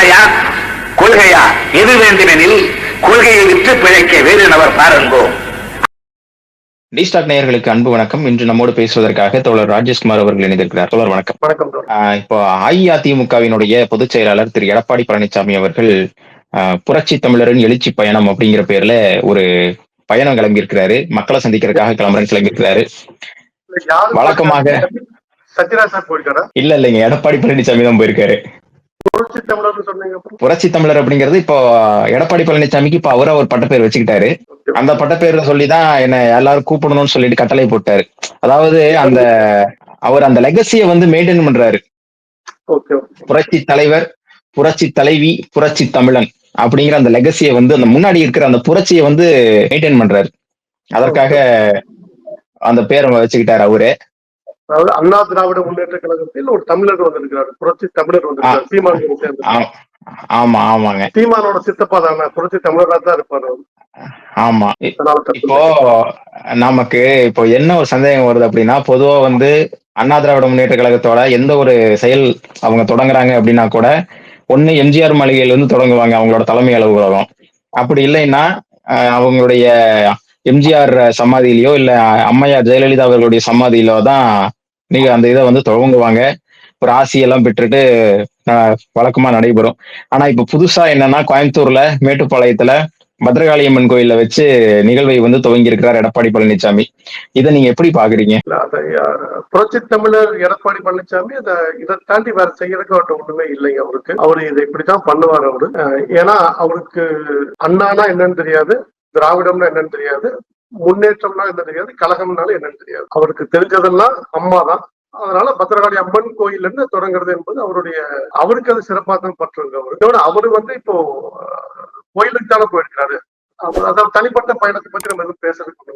ஆணையா கொள்கையா? எது வேண்டுமெனில் கொள்கையை விற்று பிழைக்க வேறு நபர் பாருங்கோ. டி ஸ்டாக் நேயர்களுக்கு அன்பு வணக்கம். இன்று நம்மோடு பேசுவதற்காக தோழர் ராஜேஷ்குமார் அவர்கள் இணைந்திருக்கிறார். தோழர் வணக்கம். வணக்கம் இப்போ அஇஅதிமுகவினுடைய பொதுச் செயலாளர் திரு எடப்பாடி பழனிசாமி அவர்கள் ஆஹ் புரட்சி தமிழரின் எழுச்சி பயணம் அப்படிங்கிற பேர்ல ஒரு பயணம் கிளம்பியிருக்கிறாரு. மக்களை சந்திக்கிறதுக்காக கிளம்புறேன்னு கிளம்பியிருக்கிறாரு. யாரு வழக்கமாக- சத்யராஜ் சார் போயிருக்காரா? இல்ல இல்லைங்க. எடப்பாடி பழனிசாமி தான் போயிருக்காரு. புரட்சி தமிழர் அப்படிங்கிறது இப்போ எடப்பாடி பழனிசாமிக்கு இப்போ அவரா ஒரு பட்டப்பேர் வச்சுக்கிட்டாரு. அந்த பட்டப்பேர்ல சொல்லிதான் என்ன எல்லாரும் கூப்பிடணும்னு சொல்லிட்டு கட்டளை போட்டாரு. அதாவது அந்த அவர் அந்த லெகசியை வந்து மெயின்டைன் பண்றாரு. புரட்சி தலைவர் புரட்சி தலைவி புரட்சி தமிழன் அப்படிங்கிற அந்த லெகசியை வந்து அந்த முன்னாடி இருக்கிற அந்த புரட்சியை வந்து மெயின்டைன் பண்றாரு. அதற்காக அந்த பேரை வச்சுக்கிட்டாரு அவரு. அதாவது அண்ணா திராவிட முன்னேற்ற கழகத்தில் ஒரு தமிழர் வந்திருக்கிறார். புரட்சி தமிழர் வந்திருக்காரு சீமான் ஆமா ஆமாங்க. சீமானோட சித்தப்பா தானே? புரட்சி தமிழரா தான் இருப்பாரு. ஆமா. இப்போ நமக்கு இப்போ என்ன ஒரு சந்தேகம் வருது அப்படின்னா பொதுவா வந்து அண்ணா திராவிட முன்னேற்ற கழகத்தோட எந்த ஒரு செயல் அவங்க தொடங்குறாங்க அப்படின்னா கூட ஒண்ணு எம்ஜிஆர் மாளிகையில இருந்து தொடங்குவாங்க அவங்களோட தலைமை அலுவலகம். அப்படி இல்லைன்னா அவங்களுடைய எம்ஜிஆர் சமாதியிலயோ இல்ல அம்மையார் ஜெயலலிதா அவர்களுடைய சமாதியிலோ தான் நீங்க அந்த இதை வந்து துவங்குவாங்க. ஒரு ஆசியெல்லாம் பெற்றுட்டு வழக்கமா நடைபெறும். ஆனா இப்ப புதுசா என்னன்னா கோயம்புத்தூர்ல மேட்டுப்பாளையத்துல பத்ரகாளியம்மன் கோயில்ல வச்சு நிகழ்வை வந்து துவங்கி இருக்கிறார் எடப்பாடி பழனிசாமி இதை நீங்க எப்படி பாக்குறீங்க? அத, புரட்சி தமிழர் எடப்பாடி பழனிசாமி அதை இதை தாண்டி வேற செய்யறதுக்கு அவர்கிட்ட ஒண்ணுமே இல்லைங்க அவருக்கு. அவரு இதை இப்படித்தான் பண்ணுவார் அவரு. ஏன்னா அவருக்கு அண்ணானா என்னன்னு தெரியாது திராவிடம்னா என்னன்னு தெரியாது. முன்னேற்றம்னா என்ன தெரியாது கழகம்னால என்னன்னு தெரியாது. அவருக்கு தெரிஞ்சதெல்லாம் அம்மா தான் அதனால பத்திரகாளி அம்மன் கோயில் இருந்து தொடங்குறது என்பது அவருடைய அவருக்கு அது சிறப்பாக தான் பற்றுங்க அவரு. இதோட அவரு வந்து இப்போ கோயிலுக்கு தானே போயிருக்காரு அவர் அதாவது தனிப்பட்ட பயணத்தை பத்தி நம்ம எதுவும் பேசுறதுக்கு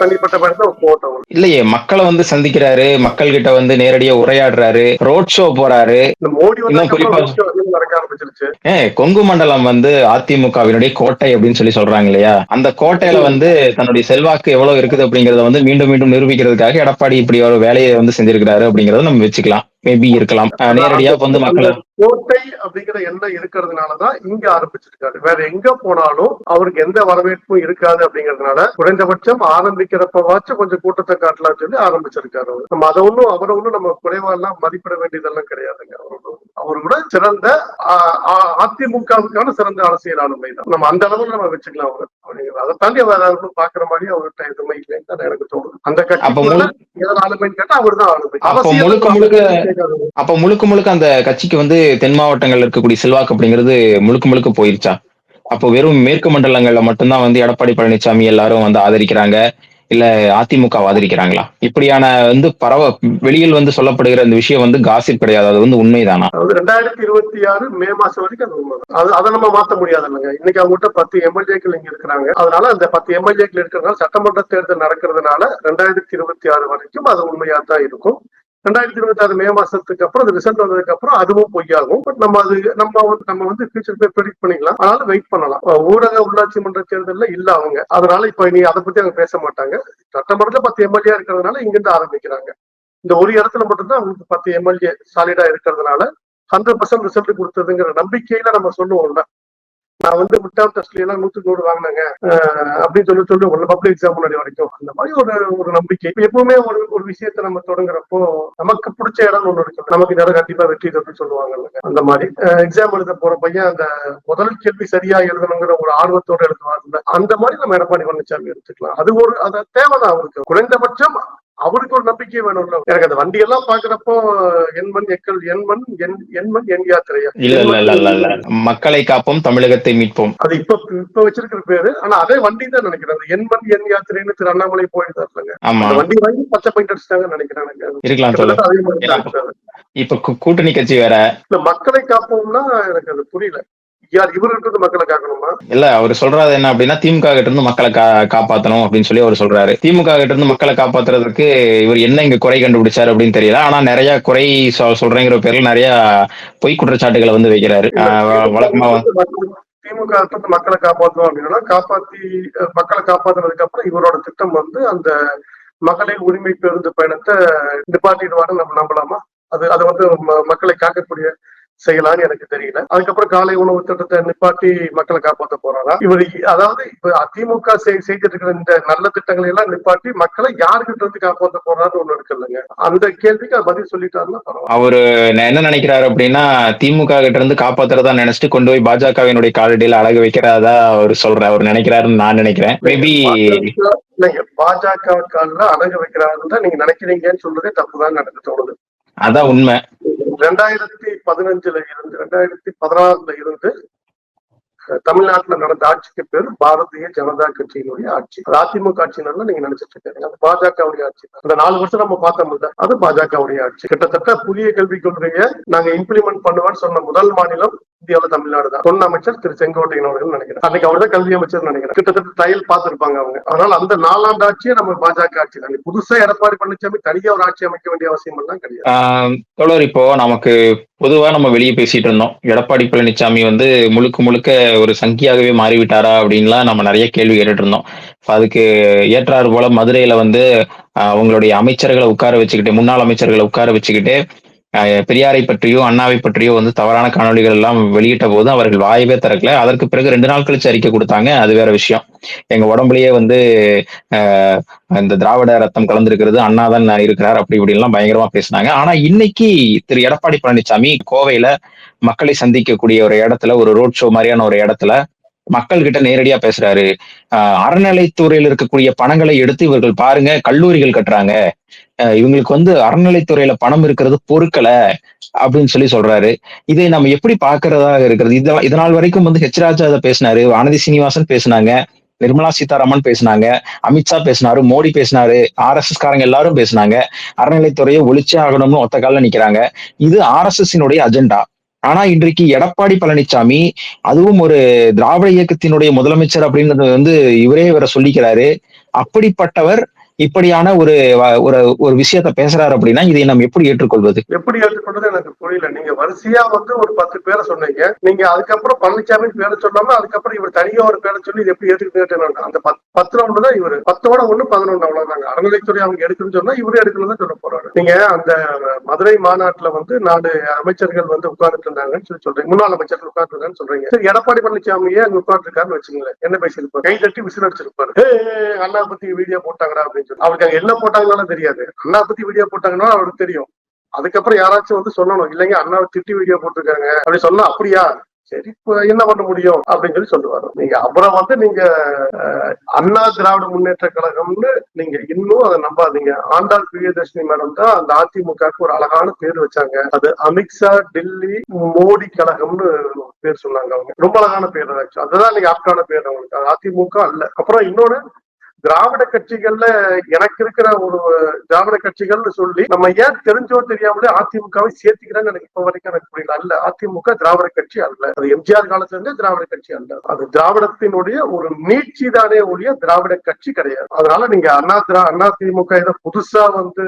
தனிப்பட்ட அவர் போட்டோம். இல்லையே மக்களை வந்து சந்திக்கிறாரு மக்கள் கிட்ட வந்து நேரடியா உரையாடுறாரு ரோட் ஷோ போறாரு. மோடி கொங்கு மண்டலம் வந்து அதிமுகவினுடைய கோட்டை அப்படின்னு சொல்லி சொல்றாங்க இல்லையா? அந்த கோட்டையில வந்து தன்னுடைய செல்வாக்கு எவ்வளவு இருக்குது அப்படிங்கறத வந்து மீண்டும் மீண்டும் நிரூபிக்கிறதுக்காக எடப்பாடி இப்படி ஒரு வேலையை வந்து செஞ்சிருக்கிறாரு அப்படிங்கறத நம்ம வச்சுக்கலாம். மேபி இருக்கலாம். நேரடியா வந்து மக்களை கோட்டை அப்படிங்கிற எண்ணம் இருக்கிறதுனாலதான் இங்க ஆரம்பிச்சிருக்காரு வேற எங்க போனாலும் அவருக்கு எந்த வரவேற்பும் இருக்காது அப்படிங்கறதுனால குறைந்தபட்சம் ஆரம்பிக்கிறப்பவாச்சும் கொஞ்சம் கூட்டத்தை காட்டலாம் சொல்லி ஆரம்பிச்சிருக்காரு அவரு நம்ம அதை ஒண்ணும் அவரை ஒண்ணும் நம்ம குறைவா எல்லாம் மதிப்பிட வேண்டியதெல்லாம் கிடையாதுங்க அவரு ஒண்ணும். அவர் கூட சிறந்த அதிமுகவுக்கான சிறந்த அரசியல் ஆளுமை தான் நம்ம அந்த அளவுக்கு நம்ம வச்சுக்கலாம் அவரு. அதை தாண்டி அவர் பாக்குற மாதிரி அவர்கிட்ட எதுவுமே இல்லைன்னு தான் எனக்கு தோணுது அந்த கட்சி ஆளுமைன்னு கேட்டா அவர் தான் ஆளுமை. அப்ப முழுக்க முழுக்க அந்த கட்சிக்கு வந்து தென் மாவட்டங்கள்ல இருக்கக்கூடிய செல்வாக்கு அப்படிங்கிறது முழுக்க முழுக்க போயிருச்சா? அப்போ வெறும் மேற்கு மண்டலங்கள்ல மட்டும்தான் வந்து எடப்பாடி பழனிசாமி எல்லாரும் வந்து ஆதரிக்கிறாங்க இல்ல அதிமுக ஆதரிக்கிறாங்களா? இப்படியான வந்து பரவ வெளியில் வந்து சொல்லப்படுகிற அந்த விஷயம் வந்து காசிப் கிடையாது. அது வந்து உண்மைதானா? அதாவது ரெண்டாயிரத்தி இருபத்தி ஆறு மே மாசம் வரைக்கும் அது உண்மைதான். அது அதை நம்ம மாத்த முடியாது இல்லைங்க இன்னைக்கு அவங்ககிட்ட பத்து எம்எல்ஏக்கள் இங்க இருக்கிறாங்க. அதனால அந்த பத்து எம்எல்ஏக்கள் இருக்கிறதுனால சட்டமன்ற தேர்தல் நடக்கிறதுனால ரெண்டாயிரத்தி இருபத்தி ஆறு வரைக்கும் அது உண்மையா தான் இருக்கும். ரெண்டாயிரத்தி இருபத்தி ஆறு மே மாசத்துக்கு அப்புறம் அது ரிசல்ட் வந்ததுக்கு அப்புறம் அதுவும் பொய்யாகும். பட் நம்ம அது நம்ம வந்து நம்ம வந்து ஃபியூச்சர் போய் ப்ரெடிக்ட் பண்ணிக்கலாம். அதனால வெயிட் பண்ணலாம். ஊரக உள்ளாட்சி மன்ற தேர்தலில் இல்ல அவங்க. அதனால இப்ப நீ அதை பத்தி அவங்க பேச மாட்டாங்க. சட்டமன்றத்துல பத்து எம்எல்ஏ இருக்கிறதுனால இங்கிருந்து ஆரம்பிக்கிறாங்க. இந்த ஒரு இடத்துல மட்டும்தான் அவங்களுக்கு பத்து எம்எல்ஏ சாலிடா இருக்கிறதுனால ஹண்ட்ரட் பர்சன்ட் ரிசல்ட் கொடுத்ததுங்கிற நம்பிக்கையில நம்ம சொல்லுவோம்ல. நான் வந்து மிட்டாம் டெஸ்ட்ல எல்லாம் நூத்துக்கு நூறு வாங்கினாங்க. அப்படின்னு சொல்லி சொல்லி ஒரு பப்ளிக் எக்ஸாம் முன்னாடி வரைக்கும். அந்த மாதிரி ஒரு ஒரு நம்பிக்கை. எப்பவுமே ஒரு ஒரு விஷயத்த நம்ம தொடங்குறப்போ நமக்கு பிடிச்ச இடம் ஒண்ணு இருக்கு நமக்கு இந்த இடம் கண்டிப்பா வெற்றி அப்படின்னு சொல்லுவாங்க அந்த மாதிரி. எக்ஸாம் எழுத போற பையன் அந்த முதல் கேள்வி சரியா எழுதணுங்கிற ஒரு ஆர்வத்தோட எழுதுவாங்க அந்த மாதிரி நம்ம எடப்பாடி பழனிசாமி எடுத்துக்கலாம். அது ஒரு அது தேவைதான் அவருக்கு. குறைந்தபட்சம் அவருக்கு ஒரு நம்பிக்கை வேணும்ல. எனக்கு அந்த வண்டி எல்லாம் பாக்குறப்போ எண்மண் எக்கள் எண்மண் எண் எண்மண் எண் யாத்திரையா? இல்ல இல்ல இல்ல இல்ல இல்ல. மக்களை காப்போம் தமிழகத்தை மீட்போம். அது இப்ப இப்ப வச்சிருக்கிற பேரு. ஆனா அதே வண்டி தான் நினைக்கிறேன். அந்த எண்மண் எண் யாத்திரைன்னு திரு அண்ணாமலை போயிருந்தாருலங்க அந்த வண்டி வாங்கி பச்சை பெயிண்ட் அடிச்சிட்டாங்கன்னு நினைக்கிறேன். இருக்கலாம் சொல்ல. இப்ப கூட்டணி கட்சி வேற. இல்ல மக்களை காப்போம்னா எனக்கு அது புரியல. யார் இவர்கிட்ட இருந்து மக்களை காக்கணுமா? இல்ல அவர் சொல்றது என்ன அப்படின்னா திமுக கிட்ட இருந்து மக்களை காப்பாத்தணும் அப்படின்னு சொல்லி அவர் சொல்றாரு. திமுக கிட்ட இருந்து மக்களை காப்பாத்துறதுக்கு இவர் என்ன இங்க குறை கண்டுபிடிச்சாரு அப்படின்னு தெரியல. ஆனா நிறைய குறை சொல்றேங்கிற பேர்ல நிறைய பொய் குற்றச்சாட்டுகளை வந்து வைக்கிறாரு. வழக்கமா வந்து- திமுக வந்து மக்களை காப்பாற்றணும் அப்படின்னா காப்பாத்தி மக்களை காப்பாத்துனதுக்கு அப்புறம் இவரோட திட்டம் வந்து அந்த மகளிர் உரிமை பேருந்து பயணத்தை நிப்பாட்டிடுவாருன்னு நம்ம நம்பலாமா? அது அது வந்து மக்களை காக்கக்கூடிய செய்யலாம்னு எனக்கு தெரியல. அதுக்கப்புறம் காலை உணவு திட்டத்தை நிப்பாட்டி மக்களை காப்பாற்ற போறாரா? இவர் அதாவது இப்ப அதிமுக செய்- செய்துட்டு இருக்கிற இந்த நல்ல திட்டங்களை எல்லாம் நிப்பாட்டி மக்களை யாருக்கிட்ட இருந்து காப்பாற்ற போறாருன்னு ஒண்ணு இருக்குல்லங்க அந்த கேள்விக்கு பதில் சொல்லிட்டாருன்னா பரவாயில்ல. அவரு நான் என்ன நினைக்கிறாரு அப்படின்னா திமுக கிட்ட இருந்து காப்பாத்துறதா நினைச்சிட்டு கொண்டு போய் பாஜகவினுடைய காலடியில அழகு வைக்கிறதா அவர் சொல்றாரு. அவர் நினைக்கிறாருன்னு நான் நினைக்கிறேன். மேபி பாஜக இல்லைங்க பாஜக காலில் அடங்க வைக்கிறாருன்னு நீங்க நினைக்கிறீங்கன்னு சொல்றதே தப்புதான் எனக்கு தோணுது. அதான் உண்மை. ரெண்டாயிரத்தி பதினஞ்சுல இருந்து ரெண்டாயிரத்தி பதினாறுல இருந்து தமிழ்நாட்டுல நடந்த ஆட்சிக்கு பேர் பாரதிய ஜனதா கட்சியினுடைய ஆட்சி. அதிமுக ஆட்சினால நீங்க நினைச்சிட்டு இருக்கீங்க. அது பாஜகவுடைய ஆட்சி. அந்த நாலு வருஷம் நம்ம பார்த்தோம்ல அது பாஜகவுடைய ஆட்சி. கிட்டத்தட்ட புதிய கல்விக் கொள்கையை நாங்க இம்ப்ளிமெண்ட் பண்ணுவோம்னு சொன்ன முதல் மாநிலம் இந்தியாவில தமிழ்நாடு தான். சொன்ன அமைச்சர் திரு செங்கோட்டையன் அவர்கள் நினைக்கிறேன். அன்னைக்கு அவர் தான் கல்வி அமைச்சர் நினைக்கிறேன். கிட்டத்தட்ட ட்ரையல் பார்த்திருப்பாங்க அவங்க. அதனால அந்த நாலாண்டு ஆட்சியை நம்ம பாஜக ஆட்சி தான். புதுசா எடப்பாடி பழனிசாமி தனியா ஒரு ஆட்சி அமைக்க வேண்டிய அவசியம் எல்லாம் கிடையாது தோழர் இப்போ நமக்கு பொதுவா நம்ம வெளியே பேசிட்டு இருந்தோம். எடப்பாடி பழனிசாமி வந்து முழுக்க முழுக்க ஒரு சங்கியாகவே மாறிவிட்டாரா அப்படின்லாம் நம்ம நிறைய கேள்வி கேட்டுட்டு இருந்தோம். அதுக்கு ஏற்றாறு போல மதுரையில வந்து அவங்களுடைய அமைச்சர்களை உட்கார வச்சுக்கிட்டு முன்னாள் அமைச்சர்களை உட்கார வச்சுக்கிட்டு பெரியாரை பற்றியோ அண்ணாவை பற்றியோ வந்து தவறான காணொலிகள் எல்லாம் வெளியிட்ட போது அவர்கள் வாயவே திறக்கல. அதற்கு பிறகு ரெண்டு நாள் கழிச்சு அறிக்கை கொடுத்தாங்க. அது வேற விஷயம். எங்க உடம்புலயே வந்து ஆஹ் இந்த திராவிட ரத்தம் கலந்திருக்கிறது. அண்ணாதான் இருக்கிறார் அப்படி இப்படி எல்லாம் பயங்கரமா பேசினாங்க. ஆனா இன்னைக்கு திரு எடப்பாடி பழனிசாமி கோவையில மக்களை சந்திக்கக்கூடிய ஒரு இடத்துல ஒரு ரோட் ஷோ மாதிரியான ஒரு இடத்துல மக்கள் கிட்ட நேரடியா பேசுறாரு. ஆஹ் அறநிலைத்துறையில் இருக்கக்கூடிய பணங்களை எடுத்து இவர்கள் பாருங்க கல்லூரிகள் கட்டுறாங்க. இவங்களுக்கு வந்து அறநிலைத்துறையில பணம் இருக்கிறது பொறுக்கல அப்படின்னு சொல்லி சொல்றாரு. இதை நம்ம எப்படி பாக்குறதாக இருக்கிறது? இதெல்லாம் இதனால் வரைக்கும் வந்து ஹெச் ராஜா அதை பேசினாரு வானதி சீனிவாசன் பேசினாங்க நிர்மலா சீதாராமன் பேசினாங்க அமித்ஷா பேசினாரு மோடி பேசினாரு ஆர் எஸ் எஸ் காரங்க எல்லாரும் பேசினாங்க அறநிலைத்துறையை ஒழிச்சே ஆகணும்னு ஒத்த காலில் நிக்கிறாங்க. இது ஆர் எஸ் எஸ் அஜெண்டா ஆனா இன்றைக்கு எடப்பாடி பழனிசாமி அதுவும் ஒரு திராவிட இயக்கத்தினுடைய முதலமைச்சர் அப்படின்றது வந்து இவரே இவரை சொல்லிக்கிறாரு. அப்படிப்பட்டவர் இப்படியான ஒரு வ- ஒரு ஒரு விஷயத்த பேசுறாரு அப்படின்னா இதை நம்ம எப்படி ஏற்றுக்கொள்வது? எப்படி ஏற்றுக்கொண்டது எனக்கு புரியல. நீங்க வரிசையா வந்து ஒரு பத்து பேரை சொன்னீங்க. நீங்க அதுக்கப்புறம் பழனிசாமி பேரை சொல்லாம அதுக்கப்புறம் இவர் தனியா ஒரு பேரை சொல்லி இது எப்படி ஏற்றுக்கிட்டு அந்த பத்து ரவுண்டு தான் பத்தோட ஒண்ணு பதினொன்று அவ்வளவுதாங்க. அறநிலைத்துறை அவங்க எடுக்கணும்னு சொன்னா இவரே எடுக்கணும்னு சொல்ல போறாரு. நீங்க அந்த மதுரை மாநாட்டுல வந்து நாலு அமைச்சர்கள் வந்து உட்கார்ந்துட்டு இருந்தாங்கன்னு சொல்லி சொல்றீங்க. முன்னாள் அமைச்சர்கள் உட்கார்ந்து இருக்காங்கன்னு சொல்றீங்க. சரி எடப்பாடி பழனிசாமியே அங்க உட்கார்ந்து இருக்காருன்னு வச்சுங்களேன் என்ன பேசியிருப்பாரு? கை தட்டி விசில் அடிச்சிருப்பாரு. அண்ணா பத்தி வீடியோ போட்டாங்கடா அப்படின்னு. சொல்லி அவருக்கு அங்க என்ன போட்டாங்கனாலும் தெரியாது. அண்ணா பத்தி வீடியோ போட்டாங்கன்னா அவருக்கு தெரியும். அதுக்கப்புறம் யாராச்சும் வந்து சொல்லணும். இல்லைங்க அண்ணாவை திட்டி வீடியோ போட்டிருக்காங்க. அப்படி சொன்னா அப்படியா? சரி இப்ப என்ன பண்ண முடியும்? அப்படின்னு சொல்லி சொல்லுவாரு. நீங்க அப்புறம் வந்து நீங்க அண்ணா திராவிட முன்னேற்ற கழகம்னு நீங்க இன்னும் அதை நம்பாதீங்க. ஆண்டாள் பிரியதர்ஷினி மேடம் தான் அந்த அதிமுகவுக்கு ஒரு அழகான பேர் வச்சாங்க. அது அமித்ஷா டெல்லி மோடி கழகம்னு பேர் சொன்னாங்க அவங்க. ரொம்ப அழகான பேர் அதுதான் நீங்க ஆப்டான பேர் அவங்களுக்கு. அது அதிமுக அல்ல. அப்புறம் இன்னொன்னு திராவிட கட்சிகள்ல எனக்கு இருக்கிற ஒரு திராவிட கட்சிகள்னு சொல்லி நம்ம ஏன் தெரிஞ்சோ தெரியாமலே அதிமுகவை சேர்த்துக்கிறேன்னு எனக்கு இப்ப வரைக்கும் எனக்கு புரியல. அல்ல அதிமுக திராவிட கட்சி அல்ல. அது எம்ஜிஆர் காலத்துல இருந்தே திராவிட கட்சி அல்ல. அது திராவிடத்தினுடைய ஒரு நீட்சி தானே ஒழிய திராவிட கட்சி கிடையாது. அதனால நீங்க அண்ணா திரா அண்ணா திமுக இதை புதுசா வந்து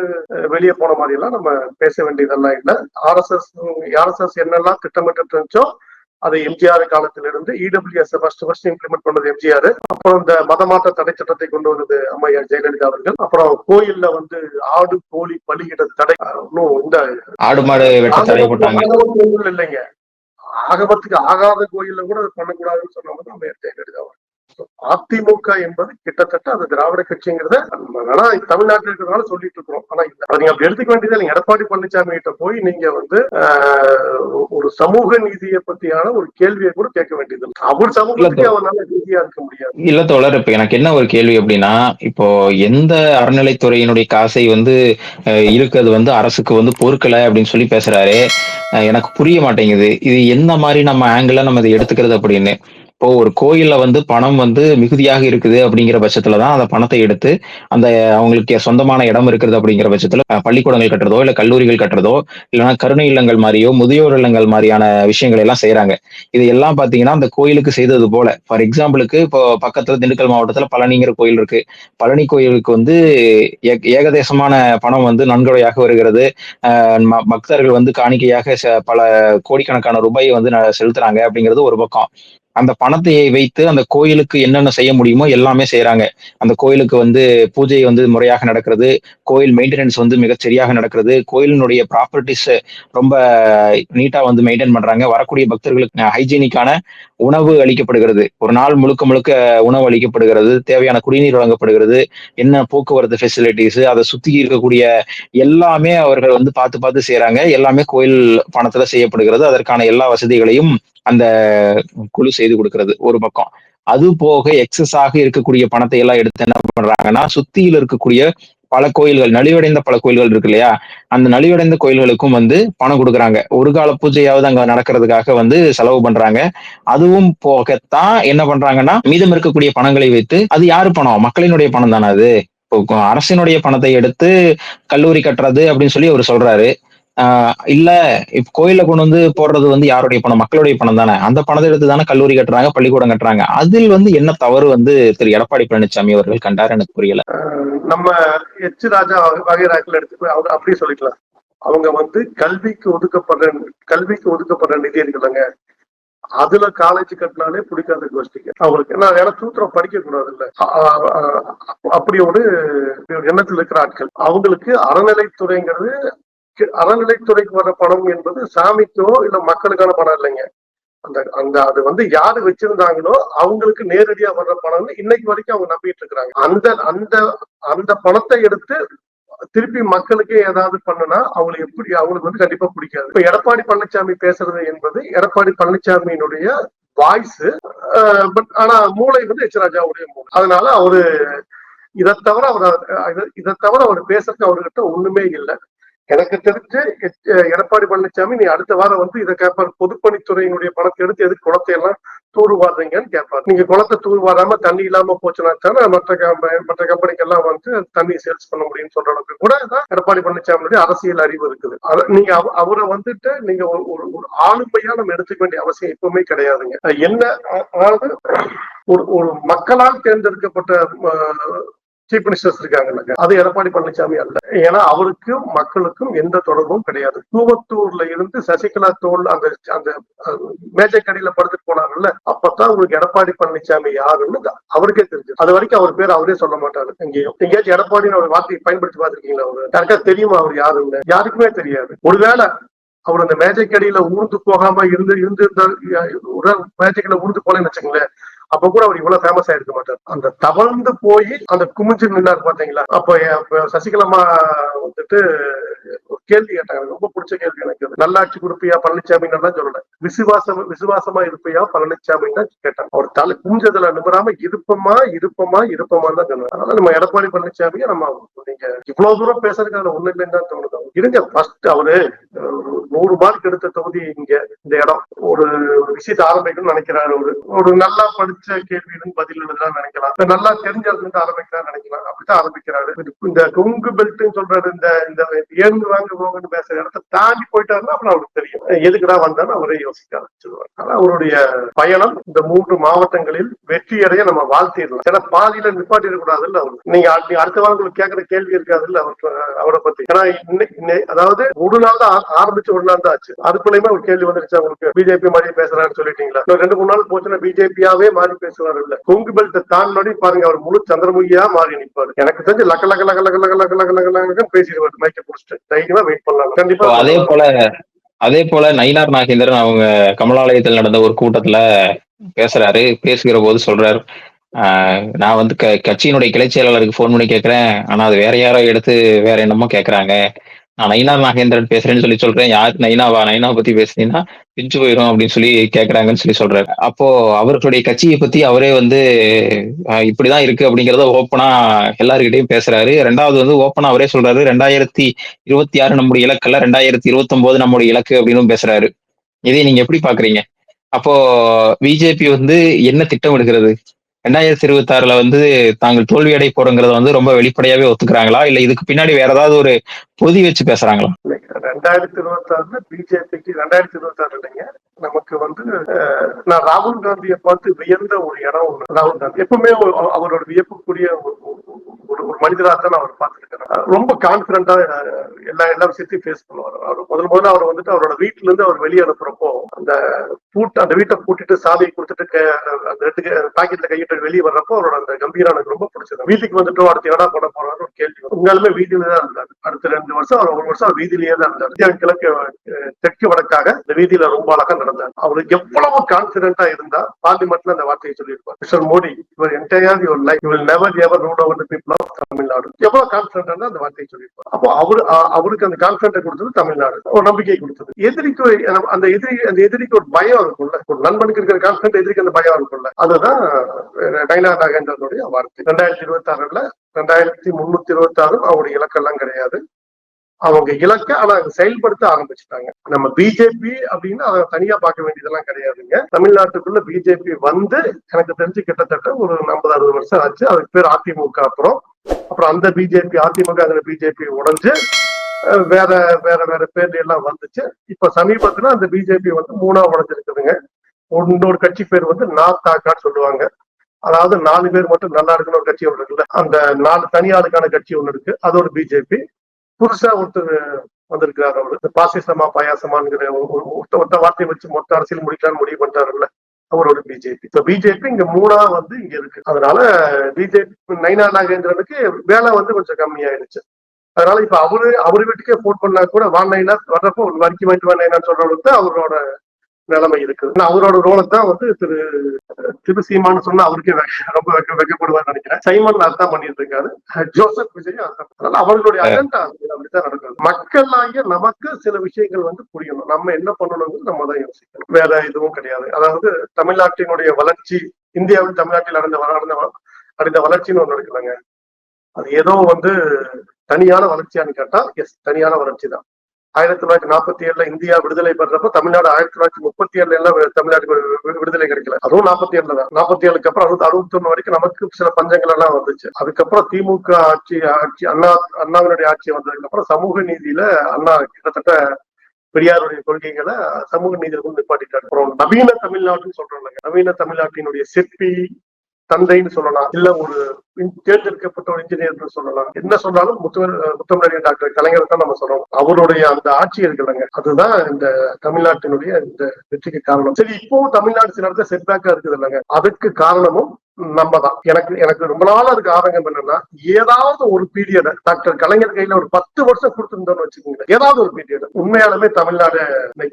வெளியே போன மாதிரி எல்லாம் நம்ம பேச வேண்டியதெல்லாம் இல்ல. ஆர்எஸ்எஸ் ஆர்எஸ்எஸ் என்னெல்லாம் திட்டமிட்டு இருந்துச்சோ அது எம்ஜிஆர் காலத்திலிருந்து இடபிள்யூஎஸ் ஃபர்ஸ்ட் ஃபர்ஸ்ட் இம்ப்ளிமெண்ட் பண்ணது எம்ஜிஆர். அப்புறம் இந்த மதமாற்ற தடை சட்டத்தை கொண்டு வந்தது அம்மையார் ஜெயலலிதா அவர்கள். அப்புறம் கோயில்ல வந்து ஆடு கோழி பலியிட தடை. இன்னும் இந்த ஆடு மாடு இல்லைங்க. ஆகமத்துக்கு ஆகாத கோயில்ல கூட பண்ணக்கூடாதுன்னு சொன்னவங்க அம்மையார் ஜெயலலிதா அவர்கள். So, அதிமுக என்பது கிட்டத்தட்ட அது திராவிட கட்சிங்கிறத வேணா தமிழ்நாட்டில் இருக்கிறதுனால சொல்லிட்டு இருக்கிறோம். ஆனா நீங்க அப்படி எடுத்துக்க வேண்டியது இல்லைங்க எடப்பாடி பழனிசாமி கிட்ட போய் நீங்க வந்து ஒரு சமூக நீதியை பத்தியான ஒரு கேள்வியை கூட கேட்க வேண்டியது. அவர் சமூகத்துக்கு அவரால் நீதியா இருக்க முடியாது. இல்ல தோழர் இப்ப எனக்கு என்ன ஒரு கேள்வி அப்படின்னா இப்போ எந்த அறநிலைத்துறையினுடைய காசை வந்து இருக்கிறது வந்து அரசுக்கு வந்து பொறுக்கல அப்படின்னு சொல்லி பேசுறாரு எனக்கு புரிய மாட்டேங்குது. இது எந்த மாதிரி நம்ம ஆங்கிள் நம்ம இதை எடுத்துக்கிறது அப்படின்னு? இப்போ ஒரு கோயில்ல வந்து பணம் வந்து மிகுதியாக இருக்குது அப்படிங்கிற பட்சத்துல தான் அந்த பணத்தை எடுத்து அந்த அவங்களுக்கு சொந்தமான இடம் இருக்கிறது அப்படிங்கிற பட்சத்துல பள்ளிக்கூடங்கள் கட்டுறதோ இல்ல கல்லூரிகள் கட்டுறதோ இல்லைன்னா கருணை இல்லங்கள் மாதிரியோ முதியோர் இல்லங்கள் மாதிரியான விஷயங்கள் எல்லாம் செய்யறாங்க. இது எல்லாம் பாத்தீங்கன்னா அந்த கோயிலுக்கு செய்தது போல. ஃபார் எக்ஸாம்பிளுக்கு இப்போ பக்கத்துல திண்டுக்கல் மாவட்டத்துல பழனிங்கிற கோயில் இருக்கு. பழனி கோயிலுக்கு வந்து ஏகதேசமான பணம் வந்து நன்கொடையாக வருகிறது. பக்தர்கள் வந்து காணிக்கையாக ச- பல கோடிக்கணக்கான ரூபாயை வந்து செலுத்துறாங்க அப்படிங்கிறது ஒரு பக்கம். அந்த பணத்தை வைத்து அந்த கோயிலுக்கு என்னென்ன செய்ய முடியுமோ எல்லாமே செய்யறாங்க அந்த கோயிலுக்கு வந்து பூஜை வந்து முறையாக நடக்கிறது. கோயில் மெயின்டெனன்ஸ் வந்து மிக சரியாக நடக்கிறது. கோயிலினுடைய ப்ராப்பர்ட்டிஸ் ரொம்ப நீட்டா வந்து மெயின்டைன் பண்றாங்க. வரக்கூடிய பக்தர்களுக்கு ஹைஜீனிக்கான உணவு அளிக்கப்படுகிறது. ஒரு நாள் முழுக்க முழுக்க உணவு அளிக்கப்படுகிறது. தேவையான குடிநீர் வழங்கப்படுகிறது. என்ன போக்குவரத்து ஃபெசிலிட்டிஸ் அதை சுத்தி இருக்கக்கூடிய எல்லாமே அவர்கள் வந்து பார்த்து பார்த்து செய்யறாங்க எல்லாமே கோயில் பணத்துல செய்யப்படுகிறது. அதற்கான எல்லா வசதிகளையும் அந்த குழு செய்து கொடுக்கறது ஒரு பக்கம். அது போக எக்ஸஸ் ஆக இருக்கக்கூடிய பணத்தை எல்லாம் எடுத்து என்ன பண்றாங்கன்னா சுத்தியில் இருக்கக்கூடிய பல கோயில்கள் நலிவடைந்த பல கோயில்கள் இருக்கு இல்லையா? அந்த நலிவடைந்த கோயில்களுக்கும் வந்து பணம் கொடுக்குறாங்க. ஒரு கால பூஜையாவது அங்க நடக்கிறதுக்காக வந்து செலவு பண்றாங்க. அதுவும் போகத்தான் என்ன பண்றாங்கன்னா மீதம் இருக்கக்கூடிய பணங்களை வைத்து அது யாரு பணம்? மக்களினுடைய பணம் தானே அது. இப்போ அரசினுடைய பணத்தை எடுத்து கல்லூரி கட்டுறது அப்படின்னு சொல்லி அவர் சொல்றாரு. இல்ல இப்ப கோயில கொண்டு வந்து போடுறது வந்து யாருடைய பணம்? மக்களுடைய பணம் தானே? அந்த பணத்தை எடுத்து தானே கல்லூரி கட்டுறாங்க பள்ளிக்கூடம் கட்டுறாங்க. அதில் வந்து என்ன தவறு வந்து திரு. எடப்பாடி பழனிசாமி அவர்கள் கண்டாரு எனக்கு புரியல. நம்ம எச். ராஜா வகைராக்கள் எடுத்து அவங்க அப்படியே சொல்லிக்கலாம். அவங்க வந்து கல்விக்கு ஒதுக்கப்படுற கல்விக்கு ஒதுக்கப்படுற நிதி இருக்குல்லங்க. அதுல காலேஜ் கட்டினாலே பிடிக்காத கோஷ்டிக்கு. அவங்களுக்கு நான் ஏன்னா சூத்திரம் படிக்க கூடாது இல்ல அப்படி ஒரு எண்ணத்தில் இருக்கிற ஆட்கள். அவங்களுக்கு அறநிலைத்துறைங்கிறது அறநிலைத்துறைக்கு வர பணம் என்பது சாமிக்கோ இல்ல மக்களுக்கான பணம் இல்லைங்க. அந்த அந்த அது வந்து யாரு வச்சிருந்தாங்களோ அவங்களுக்கு நேரடியா வர்ற பணம்னு இன்னைக்கு வரைக்கும் அவங்க நம்பிட்டு இருக்கிறாங்க. அந்த அந்த அந்த பணத்தை எடுத்து திருப்பி மக்களுக்கு ஏதாவது பண்ணுனா அவங்களுக்கு எப்படி அவங்களுக்கு வந்து கண்டிப்பா பிடிக்காது. இப்ப எடப்பாடி பழனிசாமி பேசுறது என்பது எடப்பாடி பழனிசாமியினுடைய வாய்ஸ் பட் ஆனா மூளை வந்து எச் ராஜாவுடைய மூளை. அதனால அவரு இதை தவிர அவர் இதை தவிர அவர் பேசுறதுக்கு அவர்கிட்ட ஒண்ணுமே இல்லை. எனக்கு தெரிஞ்சு எடப்பாடி பழனிசாமி நீ அடுத்த வாரம் வந்து இதை கேட்பார் பொதுப்பணித்துறையினுடைய பணத்தை எடுத்து எதுக்கு குளத்தை எல்லாம் தூர் கேட்பாரு கேட்பார் நீங்க குளத்தை தூர் தண்ணி இல்லாம போச்சுன்னா தானே மற்ற மற்ற கம்பெனிக்கு எல்லாம் வந்து தண்ணி சேல்ஸ் பண்ண முடியும்னு சொல்ற அளவுக்கு. கூட எடப்பாடி பழனிசாமியுடைய அரசியல் அறிவு இருக்குது. நீங்க அவ- அவரை வந்துட்டு நீங்க ஒரு ஒரு- ஒரு ஆளுமையா நம்ம எடுத்துக்க வேண்டிய அவசியம் எப்பவுமே கிடையாதுங்க. என்ன அதாவது ஒரு ஒரு மக்களால் தேர்ந்தெடுக்கப்பட்ட சீஃப் மினிஸ்டர்ஸ் இருக்காங்கல்ல. அது எடப்பாடி பழனிசாமி அல்ல. ஏன்னா அவருக்கும் மக்களுக்கும் எந்த தொடர்பும் கிடையாது. கூவத்தூர்ல இருந்து சசிகலா தோல் அந்த அந்த மேஜைக்கடியில படுத்துட்டு போனாங்கல்ல அப்பதான் உங்களுக்கு எடப்பாடி பழனிசாமி யாருன்னு அவருக்கே தெரிஞ்சு அது வரைக்கும் அவர் பேர் அவரே சொல்ல மாட்டாரு எங்கேயும். எங்கேயாச்சும் எடப்பாடின்னு ஒரு வார்த்தையை பயன்படுத்தி பார்த்திருக்கீங்களா அவரு? கரெக்டா தெரியுமா அவர் யாருன்னு? யாருக்குமே தெரியாது. ஒருவேளை அவர் அந்த மேஜைக்கடியில ஊர்ந்து போகாம இருந்து இருந்து இருந்தா மேஜைக்கடியில ஊர்ந்து போலன்னு வச்சுங்களேன் அப்ப கூட அவர் இவ்வளவு ஃபேமஸ் ஆயிருக்க மாட்டார். அந்த தவழ்ந்து போய் அந்த குமிஞ்சு நின்னார் பாத்தீங்களா? அப்ப சசிகலம்மா வந்துட்டு ஒரு கேள்வி கேட்டாங்க. ரொம்ப பிடிச்ச கேள்வி எனக்கு நல்லாட்சி கொடுப்பியா பழனிசாமி தான் சொல்லல. விசுவாசம் விசுவாசமா இருப்பியா பழனிசாமி தான் கேட்டாங்க. அவர் தலை குஞ்சதுல நிபுறாம இருப்பமா இருப்பமா இருப்பமா தான் சொன்னார். அதனால நம்ம எடப்பாடி பழனிசாமியை நம்ம நீங்க இவ்வளவு தூரம் பேசுறதுக்கு அதுல ஒண்ணு இல்லைன்னு தான் தோணுது. இருங்க ஃபர்ஸ்ட் அவரு நூறு மார்க் எடுத்த தொகுதி இங்க இந்த இடம். ஒரு ஒரு விஷயத்தை ஆரம்பிக்கணும்னு நினைக்கிறாரு ஒரு ஒரு நல்லா படிச்ச பிடிச்ச கேள்விகளுக்கு பதில் எழுதலாம் நினைக்கலாம். நல்லா தெரிஞ்சதுன்னு ஆரம்பிக்கலாம் நினைக்கிறேன். அப்படித்தான் ஆரம்பிக்கிறாரு. இந்த கொங்கு பெல்ட்னு சொல்றாரு இந்த இந்த ஏந்து வாங்க போங்கன்னு பேசுற இடத்த தாண்டி போயிட்டாருன்னா அப்புறம் அவருக்கு தெரியும். எதுக்குடா வந்தாலும் அவரே யோசிக்க ஆரம்பிச்சிருவார். ஆனா அவருடைய பயணம் இந்த மூன்று மாவட்டங்களில் வெற்றியடைய நம்ம வாழ்த்திடலாம். ஏன்னா பாதியில நிப்பாட்டிட கூடாதுல்ல அவரு. நீங்க அடுத்த வாரம் உங்களுக்கு கேட்கற கேள்வி இருக்காதுல்ல அவர் அவரை பத்தி. ஏன்னா இன்னைக்கு அதாவது ஒரு நாள் தான் ஆ- ஆரம்பிச்சு ஒரு நாள் தான் ஆச்சு. அதுக்குள்ளயுமே ஒரு கேள்வி வந்துருச்சு உங்களுக்கு பிஜேபி மாதிரி பேசுறாருன்னு சொல்லிட்டீங்களா? ரெண்டு மூணு நாள் போச்சுன்னா பிஜேபியாவே மாறி பேசுவார் இல்ல கொங்கு பெல்ட்டை தாண்டி பாருங்க அவர் முழு சந்திரமுகியா மாறி நிற்பாரு எனக்கு தெரிஞ்சு லக்க லக்க லக்க லக்க லக்க லக்க லக்க லக்க லக்க பேசிடுவாரு மைக்க குடிச்சிட்டு தைரியமா வெயிட் பண்ணலாம். கண்டிப்பா. அதே போல அதே போல நயினார் நாகேந்திரன் அவங்க கமலாலயத்தில் நடந்த ஒரு கூட்டத்துல பேசுறாரு பேசுகிற போது சொல்றாரு. ஆஹ் நான் வந்து க- கட்சியினுடைய கிளை செயலாளருக்கு ஃபோன் பண்ணி கேட்கறேன் ஆனா அது வேற யாரோ எடுத்து வேற என்னமோ கேக்குறாங்க. நான் நைனா நாகேந்திரன் பேசுறேன்னு சொல்லி சொல்றேன். யார் நைனாவா நைனா பத்தி பேசுனீங்கன்னா பிஞ்சு போயிடும் அப்படின்னு சொல்லி கேக்குறாங்கன்னு சொல்லி சொல்றாரு. அப்போ அவர்களுடைய கட்சியை பத்தி அவரே வந்து இப்படிதான் இருக்கு அப்படிங்கறத ஓப்பனா எல்லாருக்கிட்டையும் பேசுறாரு. ரெண்டாவது வந்து ஓப்பனா அவரே சொல்றாரு ரெண்டாயிரத்தி இருபத்தி ஆறு நம்முடைய இலக்கல்ல ரெண்டாயிரத்தி இருபத்தி ஒன்பது நம்முடைய இலக்கு அப்படின்னு பேசுறாரு. இதை நீங்க எப்படி பாக்குறீங்க? அப்போ பிஜேபி வந்து என்ன திட்டம் எடுக்கிறது ரெண்டாயிரத்தி இருபத்தி ஆறுல வந்து தாங்கள் தோல்வி அடை போறோங்கிறத வந்து ரொம்ப வெளிப்படையாவே ஒத்துக்கிறாங்களா? இல்ல இதுக்கு பின்னாடி வேற ஏதாவது ஒரு பொதி வச்சு பேசுறாங்களா? ரெண்டாயிரத்தி இருபத்தி ஆறுல பிஜேபிக்கு ரெண்டாயிரத்தி இருபத்தி ஆறு இல்லைங்க. நமக்கு வந்து நான் ராகுல் காந்தியை பார்த்து வியந்த ஒரு இடம் ஒண்ணு. ராகுல் காந்தி. எப்பவுமே அவரோட வியப்புக்குரிய ஒரு ஒரு- ஒரு மனிதராக தான் நான் அவர் பார்த்திருக்கிறேன். ரொம்ப கான்பிடண்டா எல்லா எல்லா விஷயத்தையும் ஃபேஸ் பண்ணுவார். அவர் முதல் முதல்ல அவர் வந்துட்டு அவரோட வீட்டுல இருந்து அவர் வெளியே அனுப்புறப்போ அந்த பூட்டு அந்த வீட்டை பூட்டிட்டு சாவியை கொடுத்துட்டு அந்த ரெண்டு பாக்கெட்ல கையிட்டு வெளியே வர்றப்போ அவரோட அந்த கம்பீரம் எனக்கு ரொம்ப பிடிச்சது. வீட்டுக்கு வந்துட்டு அடுத்து இடம் போட போறாரு ஒரு கேள்வி வரும். உண்மையாலுமே வீதியில தான் இருந்தார். அடுத்த ரெண்டு வருஷம் அவர் ஒரு வருஷம் வீதியிலேயே தான் இருந்தார். கிழக்கு தெற்கு வடக்காக இந்த வீதியில ரொம்ப அழகா நடந்தார் அவர் எவ்வளவு கான்பிடண்டா இருந்தா பார்லிமெண்ட்ல அந்த வார்த்தையை சொல்லியிருப்பார். மிஸ்டர் மோடி இவர் entire your life you will never ever rule over people of Tamil Nadu எவ்வளவு கான்பிடண்டா அந்த வார்த்தையை சொல்லியிருப்பார். அப்போ அவரு அவருக்கு அந்த கான்பிடன்ட் கொடுத்தது தமிழ்நாடு ஒரு நம்பிக்கை கொடுத்தது. எதிரிக்கு அந்த எதிரி அந்த எதிரிக்கு ஒரு பயம் இருக்கும்ல. ஒரு நண்பனுக்கு இருக்கிற கான்பிடண்ட் எதிரிக்கு அந்த பயம் இருக்கும்ல. அதுதான் டைலா நாகேந்திரனுடைய வார்த்தை. ரெண்டாயிரத்தி இருபத்தி ஆறுல ரெண்டாயிரத்தி முன்னூத்தி இருபத்தி ஆறும் அவருடைய இலக்கெல்லாம் கிடையாது. அவங்க இலக்க ஆனா அதை செயல்படுத்த ஆரம்பிச்சுட்டாங்க. நம்ம பிஜேபி அப்படின்னு அதை தனியா பார்க்க வேண்டியதெல்லாம் கிடையாதுங்க. தமிழ்நாட்டுக்குள்ள பிஜேபி வந்து எனக்கு தெரிஞ்சு கிட்டத்தட்ட ஒரு ஐம்பது அறுபது வருஷம் ஆச்சு. அதுக்கு பேர் அதிமுக அப்புறம். அப்புறம் அந்த பிஜேபி அதிமுக அதுல பிஜேபி உடஞ்சு வேற வேற வேற பேர்ல எல்லாம் வந்துச்சு. இப்ப சமீபத்துல அந்த பிஜேபி வந்து மூணா உடஞ்சிருக்குதுங்க. இன்னொரு கட்சி பேர் வந்து நாத்தாக்கான்னு சொல்லுவாங்க. அதாவது நாலு பேர் மட்டும் நல்லா இருக்குன்னு ஒரு கட்சி ஒன்று இருக்குல்ல. அந்த நாலு தனியாளுக்கான கட்சி ஒன்று இருக்கு. அது ஒரு பிஜேபி புதுசா ஒருத்தர் வந்திருக்கிறார் அவரு. இந்த பாசிசமா பாயாசமாங்கிற ஒரு- ஒரு- ஒருத்த வார்த்தையை வச்சு மொத்த அரசியல் முடிக்கலாம்னு முடிவு பண்ணிட்டாருல்ல. அவரோட பிஜேபி இப்போ பிஜேபி இங்க மூணா வந்து இங்க இருக்கு. அதனால பிஜேபி நைனா நாகேந்திரனுக்கு வேலை வந்து கொஞ்சம் கம்மியாயிடுச்சு. அதனால இப்ப அவரு அவரு வீட்டுக்கே போட் பண்ணா கூட வான் நைனா வர்றப்போ ஒரு வாங்கிட்டு வான் நைனான்னு சொல்றவங்களுக்கு தான் அவரோட நிலைமை இருக்குது. அவரோட ரோலை தான் வந்து திரு திரு சீமான்னு சொன்னா அவருக்கே ரொம்ப வெக்க வெக்கப்படுவார்னு நினைக்கிறேன். சைமன் அதான் பண்ணிட்டு இருக்காரு ஜோசப் விஜய் அதான் அதனால அவர்களுடைய அஜெண்டா அப்படித்தான் நடக்குது. மக்கள் ஆகிய நமக்கு சில விஷயங்கள் வந்து புரியணும். நம்ம என்ன பண்ணணுங்கிறது நம்ம தான் யோசிக்கணும். வேற எதுவும் கிடையாது. அதாவது தமிழ்நாட்டினுடைய வளர்ச்சி இந்தியாவில் தமிழ்நாட்டில் நடந்த நடந்த அடைந்த வளர்ச்சின்னு ஒண்ணு இருக்குதுங்க அது ஏதோ வந்து தனியான வளர்ச்சியான்னு கேட்டா எஸ் தனியான வளர்ச்சி தான் ஆயிரத்தி தொள்ளாயிரத்தி நாற்பத்தி ஏழுல இந்தியா விடுதலை பெறப்ப தமிழ்நாடு ஆயிரத்தி தொள்ளாயிரத்தி முப்பத்தி ஏழுல எல்லாம் தமிழ்நாட்டுக்கு விடுதலை கிடைக்கல. அதுவும் நாற்பத்தி ஏழுல தான். நாற்பத்தி ஏழுக்கு அப்புறம் அறுபத்தி அறுபத்தி ஒண்ணு வரைக்கும் நமக்கு சில பஞ்சங்கள் எல்லாம் வந்துச்சு. அதுக்கப்புறம் திமுக ஆட்சி ஆட்சி அண்ணா அண்ணாவினுடைய ஆட்சி வந்ததுக்கு அப்புறம் சமூக நீதியில அண்ணா கிட்டத்தட்ட பெரியாருடைய கொள்கைகளை சமூக நீதியில் கொண்டு நிப்பாட்டிட்டாரு. அப்புறம் நவீன தமிழ்நாட்டுன்னு சொல்றாங்க நவீன தமிழ்நாட்டினுடைய சிற்பி தந்தைன்னு சொல்லலாம் இல்ல ஒரு தேர்ந்தெடுக்கப்பட்ட ஒரு இன்ஜினியர்னு சொல்லலாம். என்ன சொன்னாலும் முத்துவர் முத்தமிழறிஞர் டாக்டர் கலைஞர் தான் நம்ம சொல்லணும் அவருடைய அந்த ஆட்சி இருக்குல்லங்க. அதுதான் இந்த தமிழ்நாட்டினுடைய இந்த வெற்றிக்கு காரணம். சரி இப்போ தமிழ்நாடு சில இடத்துல செட்பேக்கா இருக்குது இல்லைங்க. அதுக்கு காரணமும் நம்ம தான் எனக்கு எனக்கு ரொம்ப நாளா அதுக்கு ஆதங்கம் என்னன்னா ஏதாவது ஒரு பீரியட டாக்டர் கலைஞர் கையில ஒரு பத்து வருஷம் கொடுத்துருந்தோம்னு வச்சுக்கோங்க ஏதாவது ஒரு பீரியட் உண்மையாலுமே தமிழ்நாடு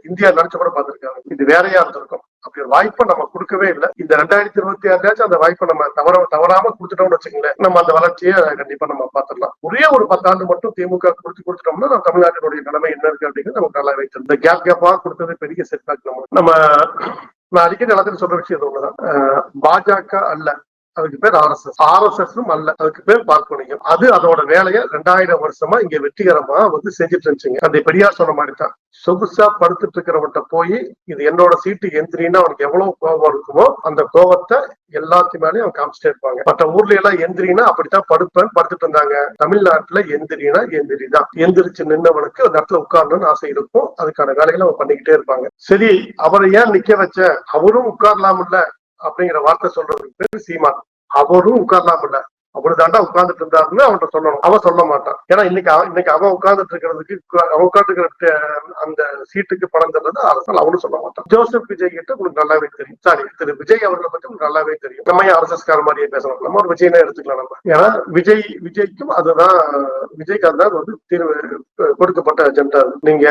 இந்தியா நினைச்ச கூட பார்த்திருக்காங்க. இது வேறையா இருந்திருக்கும். அப்படி ஒரு வாய்ப்பை நம்ம கொடுக்கவே இல்லை. இந்த ரெண்டாயிரத்தி இருபத்தி ஆறுலாச்சும் அந்த வாய்ப்பை நம்ம தவற தவறாம கொடுத்துட்டோம்னு வச்சுங்களேன் நம்ம அந்த வளர்ச்சியை கண்டிப்பா நம்ம பார்த்துடலாம். ஒரே ஒரு பத்தாண்டு மட்டும் திமுக கொடுத்து கொடுத்துட்டோம்னா நம்ம தமிழ்நாட்டினுடைய நிலைமை என்ன இருக்கு அப்படிங்கிறது நமக்கு நல்லா வைத்தது இந்த கேப் கேப்பா கொடுத்தது பெரிய செட்பேக் நம்ம. நம்ம நான் அடிக்கடி நிலத்துல சொல்ற விஷயம் இது ஒண்ணுதான். பாஜக அல்ல. அதுக்கு பேர் ஆர்எஸ்எஸ் எஸ் அல்ல. அதுக்கு பேர் பார்ப்பனியம் அது அதோட வேலையை ரெண்டாயிரம் வருஷமா இங்க வெற்றிகரமா வந்து செஞ்சுட்டு இருந்துச்சுங்க. அந்த பெரியார் சொன்ன மாதிரி தான் சொகுசா படுத்துட்டு இருக்கிறவன்ட்ட போய் இது என்னோட சீட்டு எந்திரின்னா அவனுக்கு எவ்வளவு கோபம் இருக்குமோ அந்த கோபத்தை எல்லாத்து மேலேயும் அவன் காமிச்சிட்டே இருப்பாங்க. மற்ற ஊர்ல எல்லாம் எந்திரினா அப்படித்தான் படுப்பேன் படுத்துட்டு இருந்தாங்க. தமிழ்நாட்டுல எந்திரினா எந்திரி தான் எந்திரிச்சு நின்னவனுக்கு அந்த இடத்துல உட்காரணும்னு ஆசை இருக்கும். அதுக்கான வேலைகளை அவன் பண்ணிக்கிட்டே இருப்பாங்க. சரி அவரை ஏன் நிக்க வச்ச? அவரும் உட்காரலாம் இல்ல அப்படிங்கிற வார்த்தை சொல்றதுக்கு பேரு சீமான். அவரும் உட்காரலாம் இல்ல அவரு தாண்டா உட்கார்ந்துட்டு இருந்தாருன்னு அவன்கிட்ட சொல்லணும். அவன் சொல்ல மாட்டான். ஏன்னா இன்னைக்கு அவன் இன்னைக்கு அவன் உட்கார்ந்துட்டு இருக்கிறதுக்கு அவன் உட்கார்ந்துருக்கிற அந்த சீட்டுக்கு பணம் தர்றது அரசால் அவனும் சொல்ல மாட்டான். ஜோசப் விஜய் கிட்ட உங்களுக்கு நல்லாவே தெரியும். சாரி திரு விஜய் அவர்களை பத்தி உங்களுக்கு நல்லாவே தெரியும். நம்ம ஏன் அரசு கார மாதிரியே பேசணும்? நம்ம ஒரு விஜய்னா எடுத்துக்கலாம் நம்ம. ஏன்னா விஜய் விஜய்க்கும் அதுதான் விஜய்க்கு அதுதான் வந்து தீர்வு கொடுக்கப்பட்ட அஜெண்டா நீங்க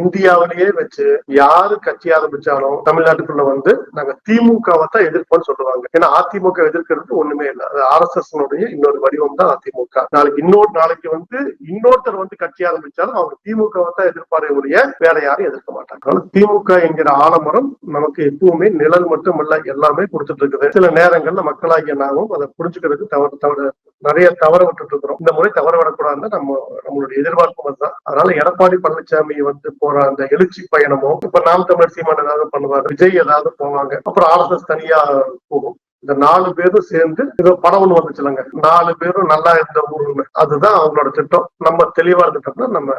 இந்தியாவிலேயே வச்சு யாரு கட்சி ஆரம்பிச்சாலும் தமிழ்நாட்டுக்குள்ள வந்து நாங்க திமுகவை தான் எதிர்ப்போம்னு சொல்லுவாங்க. ஏன்னா அதிமுக எதிர்க்கிறது ஒண்ணுமே இல்லை. அது ஆர்எஸ்எஸ் இன்னொரு வடிவம் தான் அதிமுக. நாளைக்கு இன்னொரு நாளைக்கு வந்து இன்னொருத்தர் வந்து கட்சி ஆரம்பிச்சாலும் அவங்க திமுகவை தான் எதிர்ப்பாரே ஒழிய வேற யாரும் எதிர்க்க மாட்டாங்க. அதனால திமுக என்கிற ஆலமரம் நமக்கு எப்பவுமே நிழல் மட்டும் இல்ல எல்லாமே கொடுத்துட்டு இருக்குது. சில நேரங்கள்ல மக்களாகிய நாமும் அதை புரிஞ்சுக்கிறதுக்கு தவறு தவறு நிறைய தவற விட்டுட்டு இருக்கிறோம். இந்த முறை தவற விடக்கூடாதுன்னு நம்ம நம்மளுடைய எதிர்பார்ப்பு அதுதான். அதனால எடப்பாடி பழனிசாமி வந்து போற அந்த எழுச்சி பயணமோ இப்ப நாம் தமிழர் சீமான் ஏதாவது பண்ணுவாங்க விஜய் ஏதாவது போவாங்க அப்புறம் ஆர்எஸ்எஸ் தனியா போகும். இந்த நாலு பேரும் சேர்ந்து இது படம் ஒண்ணு வந்துச்சுலங்க நாலு பேரும் நல்லா இருந்த ஊருன்னு அதுதான் அவங்களோட திட்டம். நம்ம தெளிவா இருந்துட்டோம்னா நம்ம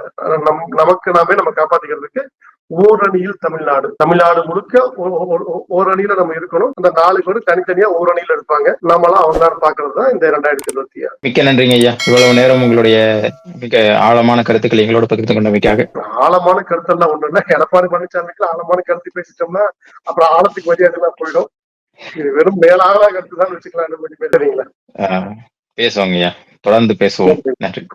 நம் நமக்கு நாமே நம்ம காப்பாத்திக்கிறதுக்கு ஓரணியில் தமிழ்நாடு. தமிழ்நாடு முழுக்க ஓரணியில நம்ம இருக்கணும். அந்த நாலு பேரும் தனித்தனியா ஓரணியில இருப்பாங்க. நாமெல்லாம் அவங்க நேரம் பாக்குறது தான் இந்த ரெண்டாயிரத்தி இருபத்தி ஆறு. மிக்க நன்றிங்க ஐயா. இவ்வளவு நேரம் உங்களுடைய மிக ஆழமான கருத்துக்களை எங்களோட பகிர்ந்து கொண்டமைக்காக. ஆழமான கருத்தெல்லாம் ஒண்ணு இல்ல. எடப்பாடி பழனிசாமிக்கு ஆழமான கருத்து பேசிட்டோம்னா அப்புறம் ஆழத்துக்கு மரியாதை போயிடும். இது வெறும் மேலான கருத்து தான் வச்சுக்கலாம் ஆஹ் பேசுவோங்க ஐயா. தொடர்ந்து பேசுவோம். நன்றி.